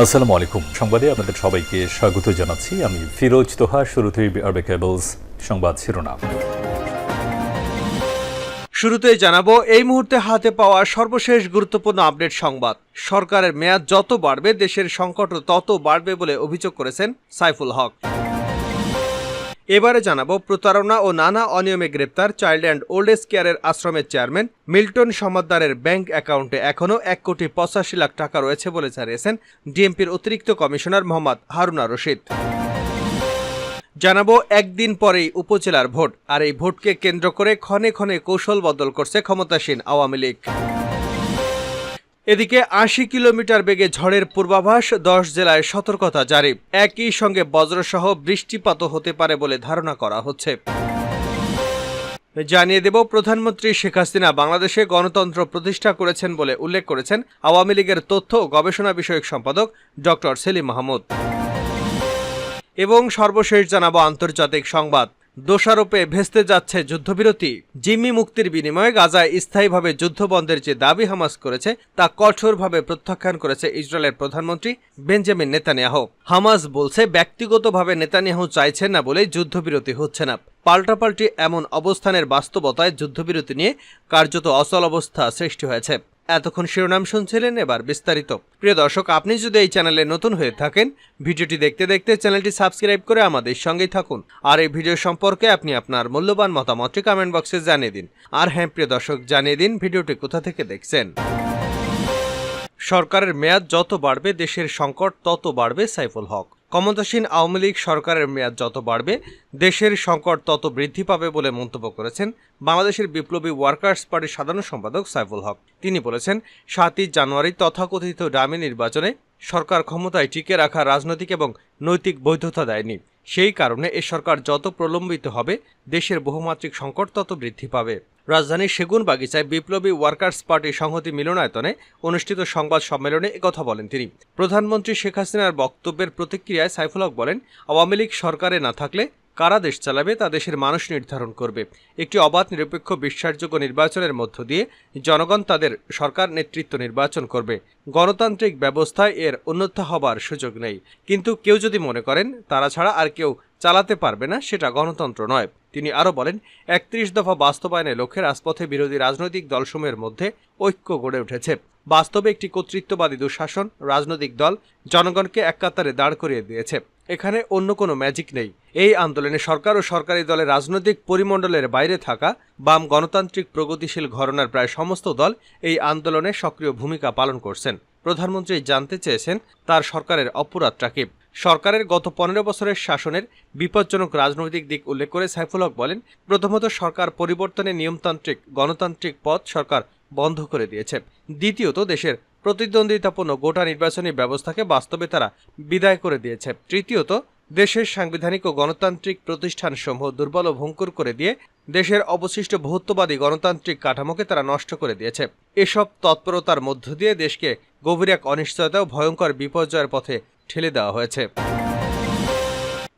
আসসালামু আলাইকুম। সংবাদে আপনাদের সবাইকে স্বাগত জানাচ্ছি। আমি ফিরোজ তোহা, শুরুতেই আরবে কেবলস সংবাদ শিরোনাম। শুরুতেই জানাব, এই মুহূর্তে হাতে পাওয়া সর্বশেষ গুরুত্বপূর্ণ আপডেট সংবাদ। সরকারের মেয়াদ যত বাড়বে, দেশের সংকট তত বাড়বে বলে অভিযোগ করেছেন সাইফুল হক। এবারে জানাব প্রতারণা ও নানা অনিয়মে গ্রেপ্তার চাইল্ড অ্যান্ড ওল্ড এজ কেয়ারের আশ্রমের চেয়ারম্যান মিল্টন সমাদ্দারের ব্যাংক অ্যাকাউন্টে এখনও এক কোটি পঁচাশি লাখ টাকা রয়েছে বলে জানিয়েছেন ডিএমপির অতিরিক্ত কমিশনার মোহাম্মদ হারুনা রশিদ। জানাব একদিন পরেই উপজেলার ভোট, আর এই ভোটকে কেন্দ্র করে ক্ষণে ক্ষণে কৌশল বদল করছে ক্ষমতাসীন আওয়ামী লীগ। এদিকে আশি কিলোমিটার বেগে ঝড়ের পূর্বাভাস, দশ জেলায় সতর্কতা জারি। একই সঙ্গে বজ্রসহ বৃষ্টিপাতও হতে পারে বলে ধারণা করা হচ্ছে। জানিয়ে দেব, প্রধানমন্ত্রী শেখ হাসিনা বাংলাদেশে গণতন্ত্র প্রতিষ্ঠা করেছেন বলে উল্লেখ করেছেন আওয়ামী লীগের তথ্য ও গবেষণা বিষয়ক সম্পাদক ডক্টর সেলিম মাহমুদ। এবং সর্বশেষ জানাব আন্তর্জাতিক সংবাদ। দোষারোপে ভেস্তে যাচ্ছে যুদ্ধবিরতি। জিম্মি মুক্তির বিনিময়ে গাজায় স্থায়ীভাবে যুদ্ধবন্ধের যে দাবি হামাস করেছে, তা কঠোরভাবে প্রত্যাখ্যান করেছে ইসরায়েলের প্রধানমন্ত্রী বেঞ্জামিন নেতানিয়াহ। হামাস বলছে, ব্যক্তিগতভাবে নেতানিয়াহু চাইছেন না বলে যুদ্ধবিরতি হচ্ছে না। পাল্টাপাল্টি এমন অবস্থানের বাস্তবতায় যুদ্ধবিরতি নিয়ে কার্যত অচল অবস্থা সৃষ্টি হয়েছে। এতক্ষণ শিরোনাম শুনছিলেন এবার বিস্তারিত। প্রিয় দর্শক, আপনি যদি এই চ্যানেলে নতুন হয়ে থাকেন, ভিডিওটি দেখতে দেখতে চ্যানেলটি সাবস্ক্রাইব করে আমাদের সঙ্গেই থাকুন। আর এই ভিডিও সম্পর্কে আপনি আপনার মূল্যবান মতামতটি কমেন্ট বক্সে জানিয়ে দিন। আর হ্যাঁ প্রিয় দর্শক, জানিয়ে দিন ভিডিওটি কোথা থেকে দেখছেন। সরকারের মেয়াদ যত বাড়বে, দেশের সংকট তত বাড়বে সাইফুল হক। ক্ষমতাসীন আওয়ামী লীগ সরকারের মেয়াদ যত বাড়বে, দেশের সংকট তত বৃদ্ধি পাবে বলে মন্তব্য করেছেন বাংলাদেশের বিপ্লবী ওয়ার্কার্স পার্টির সাধারণ সম্পাদক সাইফুল হক। তিনি বলেছেন, সাতই জানুয়ারি তথাকথিত ডামি নির্বাচনে সরকার ক্ষমতায় টিকে রাখা রাজনৈতিক এবং নৈতিক বৈধতা দেয়নি। সেই কারণে এ সরকার যত প্রলম্বিত হবে, দেশের বহুমাত্রিক সংকট তত বৃদ্ধি পাবে। রাজধানীর সেগুন বাগিচায় বিপ্লবী ওয়ার্কার্স পার্টি সংহতি মিলনায়তনে অনুষ্ঠিত সংবাদ সম্মেলনে একথা বলেন তিনি। প্রধানমন্ত্রী শেখ হাসিনার বক্তব্যের প্রতিক্রিয়ায় সাইফুল হক বলেন, আওয়ামী লীগ সরকারে না থাকলে কারা দেশ চালাবে তা দেশের মানুষ নির্ধারণ করবে। একটি অবাধ, নিরপেক্ষ, বিশ্বাসযোগ্য নির্বাচনের মধ্য দিয়ে জনগণ তাদের সরকার নেতৃত্ব নির্বাচন করবে। গণতান্ত্রিক ব্যবস্থায় এর উন্নত হবার সুযোগ নেই। কিন্তু কেউ যদি মনে করেন, তারা ছাড়া আর কেউ চালাতে পারবে না, সেটা গণতন্ত্র নয়। তিনি আরও বলেন, একত্রিশ দফা বাস্তবায়নের লক্ষ্যে রাজপথে বিরোধী রাজনৈতিক দলসমূহের মধ্যে ঐক্য গড়ে উঠেছে। বাস্তবে একটি কর্তৃত্ববাদী দুঃশাসন রাজনৈতিক দল জনগণকে এক কাতারে দাঁড় করিয়ে দিয়েছে। এখানে অন্য কোনো ম্যাজিক নেই। এই আন্দোলনে সরকার ও সরকারি দলের রাজনৈতিক পরিমণ্ডলের বাইরে থাকা বাম গণতান্ত্রিক প্রগতিশীল ঘরনার প্রায় সমস্ত দল এই আন্দোলনে সক্রিয় ভূমিকা পালন করছেন। প্রধানমন্ত্রী জানতে চেয়েছেন তার সরকারের অপরাধটা কি সরকারের গত পনেরো বছরের শাসনের বিপজ্জনক রাজনৈতিক দিক উল্লেখ করে সাইফুল হক বলেন, প্রথমত সরকার পরিবর্তনে নিয়মতান্ত্রিক, গণতান্ত্রিক পথ সরকার বন্ধ করে দিয়েছে। দ্বিতীয়ত দেশের প্রতিদ্বন্দ্বিতাপূর্ণ গোটা নির্বাচনী ব্যবস্থাকে বাস্তবে তারা বিদায় করে দিয়েছে। তৃতীয়ত, দেশের সাংবিধানিক ও গণতান্ত্রিক প্রতিষ্ঠানসমূহ দুর্বল ও ভঙ্কুর করে দিয়ে দেশের অবশিষ্ট বহুত্ববাদী গণতান্ত্রিক কাঠামোকে তারা নষ্ট করে দিয়েছে। এসব তৎপরতার মধ্য দিয়ে দেশকে গভীর এক অনিশ্চয়তা ও ভয়ঙ্কর বিপর্যয়ের পথে ঠেলে দেওয়া হয়েছে।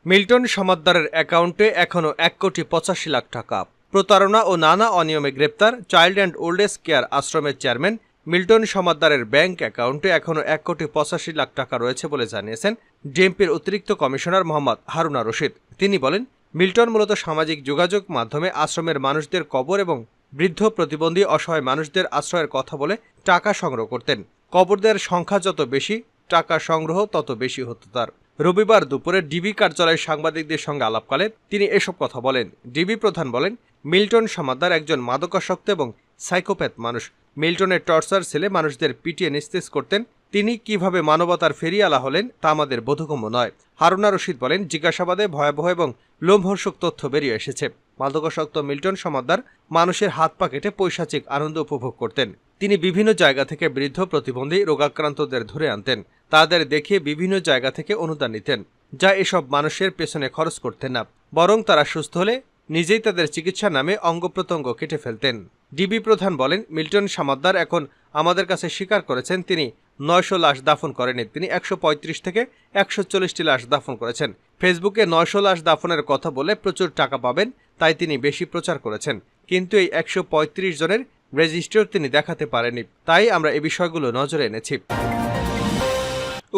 মিল্টন সমাদ্দারের অ্যাকাউন্টে এখনও এক কোটি পঁচাশি লাখ টাকা। প্রতারণা ও নানা অনিয়মে গ্রেপ্তার child and old age care আশ্রমের চেয়ারম্যান মিল্টন সমাদ্দারের ব্যাংক অ্যাকাউন্টে এখনও এক কোটি পঁচাশি লাখ টাকা রয়েছে বলে জানিয়েছেন ডিএমপির অতিরিক্ত কমিশনার মোহাম্মদ হারুনা রশিদ। তিনি বলেন, মিল্টন মূলত সামাজিক যোগাযোগ মাধ্যমে আশ্রমের মানুষদের কবর এবং বৃদ্ধ প্রতিবন্ধী অসহায় মানুষদের আশ্রয়ের কথা বলে টাকা সংগ্রহ করতেন। কবরদের সংখ্যা যত বেশি, টাকা সংগ্রহ তত বেশি হতো তার। রবিবার দুপুরে ডিবি কার্যালয়ের সাংবাদিকদের সঙ্গে আলাপকালে তিনি এসব কথা বলেন। ডিবি প্রধান বলেন, মিল্টন সমাদার একজন মাদকাসক্ত এবং সাইকোপ্যাথ মানুষ। মিল্টনের টর্চার ছেলে মানুষদের পিটিয়ে নিস্তেজ করতেন। তিনি কীভাবে মানবতার ফেরিয়ালা হলেন তা আমাদের বোধগম্য নয়। হারুনা রশিদ বলেন, জিজ্ঞাসাবাদে ভয়াবহ এবং লোমহর্ষক তথ্য বেরিয়ে এসেছে। মাদকাসক্ত মিল্টন সমাদ্দার মানুষের হাত পা কেটে পৈশাচিক আনন্দ উপভোগ করতেন। তিনি বিভিন্ন জায়গা থেকে বৃদ্ধ প্রতিবন্ধী রোগাক্রান্তদের ধরে আনতেন। তাদের দেখিয়ে বিভিন্ন জায়গা থেকে অনুদান নিতেন, যা এসব মানুষের পেছনে খরচ করতেন না। বরং তারা সুস্থ হলে নিজেই তাদের চিকিৎসা নামে অঙ্গ প্রত্যঙ্গ কেটে ফেলতেন। ডিবি প্রধান বলেন, মিল্টন সামাদ্দার এখন আমাদের কাছে স্বীকার করেছেন, তিনি নয়শো লাশ দাফন করেনি তিনি একশো পঁয়ত্রিশ থেকে একশো চল্লিশটি লাশ দাফন করেছেন। ফেসবুকে নয়শো লাশ দাফনের কথা বলে প্রচুর টাকা পাবেন, তাই তিনি বেশি প্রচার করেছেন। কিন্তু এই একশো পঁয়ত্রিশ জনের রেজিস্টার তিনি দেখাতে পারেনি তাই আমরা এ বিষয়গুলো নজরে এনেছি।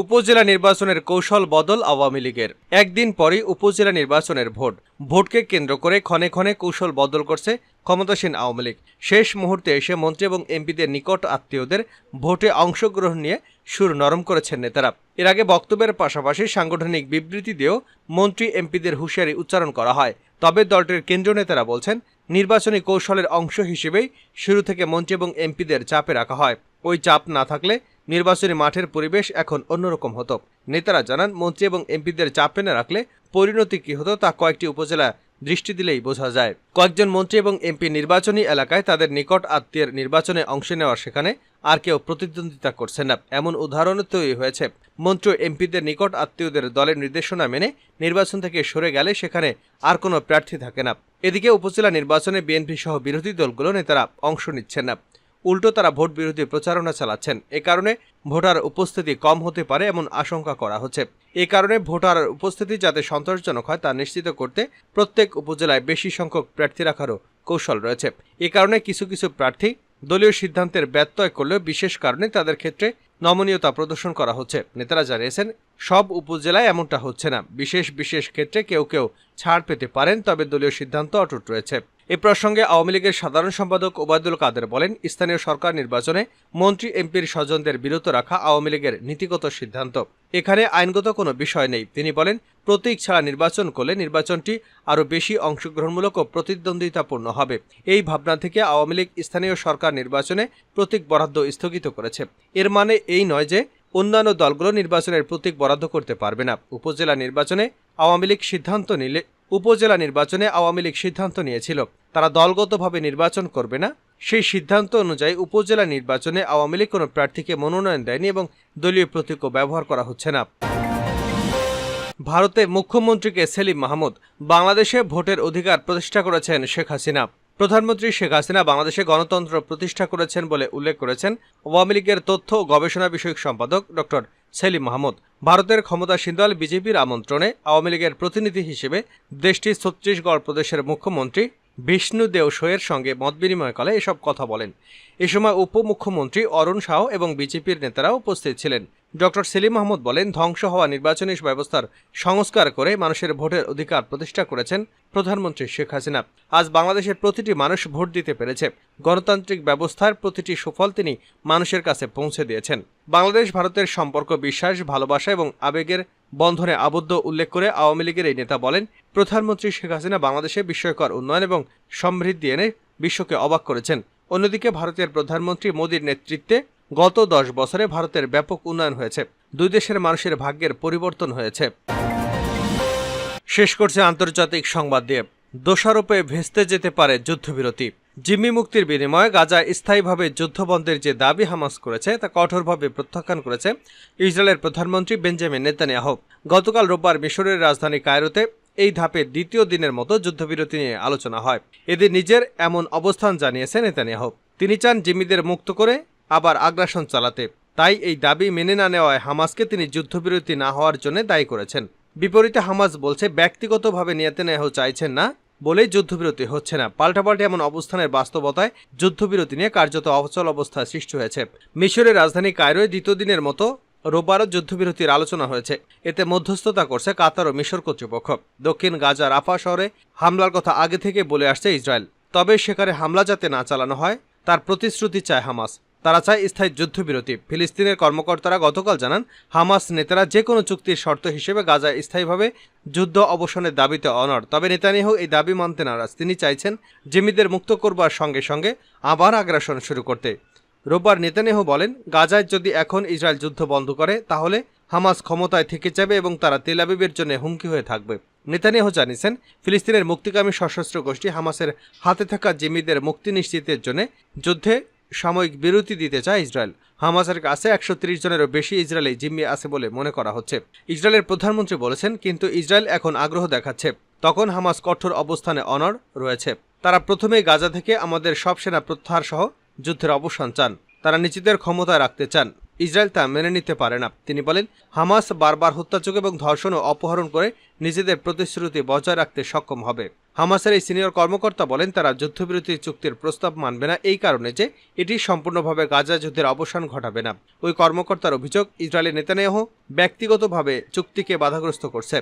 উপজেলা নির্বাচনের কৌশল বদল আওয়ামী লীগের। একদিন পরই উপজেলা নির্বাচনের ভোট। ভোটকে কেন্দ্র করে ক্ষণে ক্ষণে কৌশল বদল করছে ক্ষমতাসীন আওয়ামী লীগ। শেষ মুহূর্তে এসে মন্ত্রী এবং এমপিদের নিকট আত্মীয়দের ভোটে অংশগ্রহণ নিয়ে সুর নরম করেছেন নেতারা। এর আগে বক্তব্যের পাশাপাশি সাংগঠনিক বিবৃতি দিয়েও মন্ত্রী এমপিদের হুঁশিয়ারি উচ্চারণ করা হয়। তবে দলটির কেন্দ্রীয় নেতারা বলছেন নির্বাচনী কৌশলের অংশ হিসেবেই শুরু থেকে মন্ত্রী এবং এমপিদের চাপে রাখা হয়। ওই চাপ না থাকলে নির্বাচনী মাঠের পরিবেশ এখন অন্যরকম হতো। নেতারা জানান, মন্ত্রী এবং এমপিদের চাপে না রাখলে পরিণতি কি হতো তা কয়েকটি উপজেলা দৃষ্টি দিলেই বোঝা যায়। কয়েকজন মন্ত্রী এবং এমপি নির্বাচনী এলাকায় তাদের নিকট আত্মীয়ের নির্বাচনে অংশ নেওয়ার সেখানে আর কেউ প্রতিদ্বন্দ্বিতা করছে না। এমন উদাহরণও তৈরি হয়েছে। মন্ত্রী এমপিদের নিকট আত্মীয়দের দলের নির্দেশনা মেনে নির্বাচন থেকে সরে গেলে সেখানে আর কোনো প্রার্থী থাকে না। এদিকে উপজেলা নির্বাচনে বিএনপি সহ বিরোধী দলগুলো নেতারা অংশ নিচ্ছেন না। উল্টো তারা ভোট বিরোধী প্রচারণা চালাচ্ছেন। এ কারণে ভোটার উপস্থিতি কম হতে পারে এমন আশঙ্কা করা হচ্ছে। এ কারণে ভোটার উপস্থিতি যাতে সন্তোষজনক হয় তা নিশ্চিত করতে প্রত্যেক উপজেলায় বেশি সংখ্যক প্রার্থী রাখারও কৌশল রয়েছে। এ কারণে কিছু কিছু প্রার্থী দলীয় সিদ্ধান্তের ব্যত্যয় করলেও বিশেষ কারণে তাদের ক্ষেত্রে নমনীয়তা প্রদর্শন করা হচ্ছে। নেতারা জানিয়েছেন, সব উপজেলায় এমনটা হচ্ছে না। বিশেষ বিশেষ ক্ষেত্রে কেউ কেউ ছাড় পেতে পারেন, তবে দলীয় সিদ্ধান্ত অটুট রয়েছে। এ প্রসঙ্গে আওয়ামী লীগের সাধারণ সম্পাদক ওবায়দুল কাদের বলেন, স্থানীয় সরকার নির্বাচনে মন্ত্রী এমপির স্বজনদের বিরত রাখা আওয়ামী লীগের নীতিগত সিদ্ধান্ত। এখানে আইনগত কোনো বিষয় নেই। তিনি বলেন, প্রতীক ছাড়া নির্বাচন করলে নির্বাচনটি আরও বেশি অংশগ্রহণমূলক ও প্রতিদ্বন্দ্বিতাপূর্ণ হবে। এই ভাবনা থেকে আওয়ামী লীগ স্থানীয় সরকার নির্বাচনে প্রতীক বরাদ্দ স্থগিত করেছে। এর মানে এই নয় যে অন্যান্য দলগুলো নির্বাচনের প্রতীক বরাদ্দ করতে পারবে না। উপজেলা নির্বাচনে আওয়ামী লীগ সিদ্ধান্ত নিলে উপজেলা নির্বাচনে আওয়ামী লীগ সিদ্ধান্ত নিয়েছিল। তারা দলগতভাবে নির্বাচন করবে না সেই সিদ্ধান্ত অনুযায়ী উপজেলা নির্বাচনে আওয়ামী লীগ কোনো প্রার্থীকে মনোনয়ন দেয়নি এবং দলীয় প্রতীকও ব্যবহার করা হচ্ছে না। ভারতে মুখ্যমন্ত্রীকে সেলিম মাহমুদ বাংলাদেশে ভোটের অধিকার প্রতিষ্ঠা করেছেন শেখ হাসিনা। প্রধানমন্ত্রী শেখ হাসিনা বাংলাদেশে গণতন্ত্র প্রতিষ্ঠা করেছেন বলে উল্লেখ করেছেন আওয়ামী লীগের তথ্য ও গবেষণা বিষয়ক সম্পাদক ডক্টর সেলিম মাহমুদ। ভারতের ক্ষমতাসীন দল বিজেপির আমন্ত্রণে আওয়ামী লীগের প্রতিনিধি হিসেবে দেশটির ছত্তিশগড় প্রদেশের মুখ্যমন্ত্রী বিষ্ণু দেও শোয়ের সঙ্গে মতবিনিময় করে এসব কথা বলেন। এ সময় উপমুখ্যমন্ত্রী অরুণ শাহ এবং বিজেপির নেতারাও উপস্থিত ছিলেন। ডক্টর সেলিম মাহমুদ বলেন, ধ্বংস হওয়া নির্বাচনী ব্যবস্থার সংস্কার করে মানুষের ভোটের অধিকার প্রতিষ্ঠা করেছেন প্রধানমন্ত্রী শেখ হাসিনা। আজ বাংলাদেশের প্রতিটি মানুষ ভোট দিতে পেরেছে। গণতান্ত্রিক ব্যবস্থার প্রতিটি সুফল তিনি মানুষের কাছে পৌঁছে দিয়েছেন। বাংলাদেশ, ভারতের সম্পর্ক, বিশ্বাস, ভালোবাসা এবং আবেগের বন্ধনে আবদ্ধ উল্লেখ করে আওয়ামী লীগের এই নেতা বলেন প্রধানমন্ত্রী শেখ হাসিনা বাংলাদেশে বিস্ময়কর উন্নয়ন এবং সমৃদ্ধি এনে বিশ্বকে অবাক করেছেন। অন্যদিকে ভারতের প্রধানমন্ত্রী মোদীর নেতৃত্বে গত দশ বছরে ভারতের ব্যাপক উন্নয়ন হয়েছে। দুই দেশের মানুষের ভাগ্যের পরিবর্তন হয়েছে। শেষ করছে আন্তর্জাতিক সংবাদ দিয়ে। দোষারোপে ভেস্তে যেতে পারে যুদ্ধবিরতি। জিম্মি মুক্তির বিনিময়ে গাজায় স্থায়ীভাবে যুদ্ধবন্ধের যে দাবি হামাস করেছে, তা কঠোরভাবে প্রত্যাখ্যান করেছে ইসরায়েলের প্রধানমন্ত্রী বেঞ্জামিন নেতানিয়াহু। গতকাল রোববার মিশরের রাজধানী কায়রোতে এই ধাপে দ্বিতীয় দিনের মতো যুদ্ধবিরতি নিয়ে আলোচনা হয়। এদের নিজের এমন অবস্থান জানিয়েছেন নেতানিয়াহু। তিনি চান জিম্মিদের মুক্ত করে আবার আগ্রাসন চালাতে। তাই এই দাবি মেনে না নেওয়ায় হামাসকে তিনি যুদ্ধবিরতি না হওয়ার জন্য দায়ী করেছেন। বিপরীতে হামাস বলছে, ব্যক্তিগতভাবে নেতানিয়াহু চাইছেন না বলেই যুদ্ধবিরতি হচ্ছে না। পাল্টাপাল্টি এমন অবস্থানের বাস্তবতায় যুদ্ধবিরতি নিয়ে কার্যত অচল অবস্থা সৃষ্টি হয়েছে। মিশরের রাজধানী কায়রোয় দ্বিতীয় দিনের মতো রোববারও যুদ্ধবিরতির আলোচনা হয়েছে। এতে মধ্যস্থতা করছে কাতার ও মিশর কর্তৃপক্ষ। দক্ষিণ গাজা রাফা শহরে হামলার কথা আগে থেকে বলে আসছে ইসরায়েল। তবে সেখানে হামলা যাতে না চালানো হয়, তার প্রতিশ্রুতি চায় হামাস। তারা চায় স্থায়ী যুদ্ধবিরতি। ফিলিস্তিনের কর্মকর্তারা গতকাল জানান, হামাস নেতারা যে কোনো চুক্তির শর্ত হিসেবে গাজায় স্থায়ীভাবে যুদ্ধ অবসানের দাবিতে অনড়। তবে নেতানিয়াহু এই দাবি মানতে নারাজ। তিনি চাইছেন জিম্মিদের মুক্ত করবার সঙ্গে সঙ্গে আবার আগ্রাসন শুরু করতে। রোববার নেতানেহ বলেন, গাজায় যদি এখন ইসরায়েল যুদ্ধ বন্ধ করে, তাহলে হামাস ক্ষমতায় থেকে যাবে এবং তারা তেল আবিবের জন্য হুমকি হয়ে থাকবে। নেতানিয়াহু জানিয়েছেন, ফিলিস্তিনের মুক্তিকামী সশস্ত্র গোষ্ঠী হামাসের হাতে থাকা জিম্মিদের মুক্তি নিশ্চিতের জন্য যুদ্ধে সাময়িক বিরতি দিতে চায় ইসরায়েল। হামাসের কাছে একশো ত্রিশ জনেরও বেশি ইসরায়েলি জিম্মি আছে বলে মনে করা হচ্ছে। ইসরায়েলের প্রধানমন্ত্রী বলেছেন, কিন্তু ইসরায়েল এখন আগ্রহ দেখাচ্ছে। তখন হামাস কঠোর অবস্থানে অনড় রয়েছে। তারা প্রথমেই গাজা থেকে আমাদের সব সেনা প্রত্যাহার সহ যুদ্ধের অবসান চান। তারা নিজেদের ক্ষমতায় রাখতে চান। ইসরায়েল তা মেনে নিতে পারে না। তিনি বলেন, হামাস বারবার হত্যাযোগ এবং ধর্ষণ ও অপহরণ করে নিজেদের প্রতিশ্রুতি বজায় রাখতে সক্ষম হবে। হামাসের এই সিনিয়র কর্মকর্তা বলেন, তারা যুদ্ধবিরতি চুক্তির প্রস্তাব মানবে না এই কারণে যে এটি সম্পূর্ণভাবে গাজা যুদ্ধের অবসান ঘটাবে না। ওই কর্মকর্তার অভিযোগ ইসরায়েলি নেতানিয়াহু ব্যক্তিগতভাবে চুক্তিকে বাধাগ্রস্ত করছে।